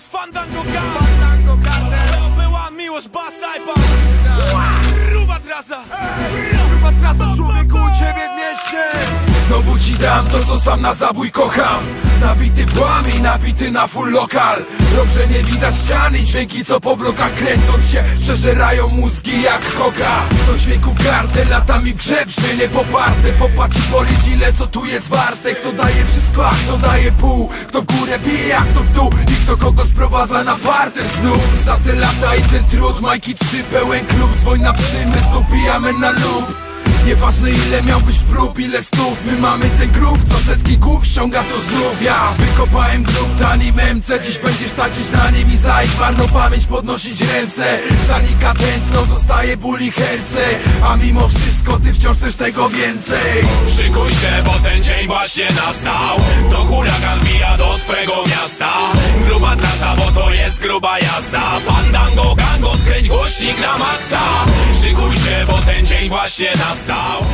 jest Fandango Gang To była miłość, basta i patrz Gruba trasa. Gruba trasa człowieku u ciebie w mieście Dam to co sam na zabój kocham. Nabity w łamie i nabity na full lokal. Dobrze nie widać ścian i dźwięki co po blokach kręcąc się Przeżerają mózgi jak koka. To dźwięku gardę latami w grze brzmienie poparte Popatrz i policz ile co tu jest warte. Kto daje wszystko, a kto daje pół? Kto w górę bije, a kto w dół? I kto kogo sprowadza na parter znów Za te lata i ten trud Majki 3 pełen klub. Dzwoń na psy, znów bijamy na lub Nieważne ile miał być prób, ile stów. My mamy ten grów, co setki głów ściąga to znów. Ja wykopałem grób tanim MC Dziś będziesz tańczyć na nim i za ich marną pamięć podnosić ręce. Zanika tętno, zostaje ból i herce. A mimo wszystko ty wciąż chcesz tego więcej. Szykuj się, bo ten dzień właśnie nastał. To huragan wbija do twego miasta. Gruba trasa, bo to jest gruba jazda głośnik na maksa Szykuj się, bo ten dzień właśnie nastał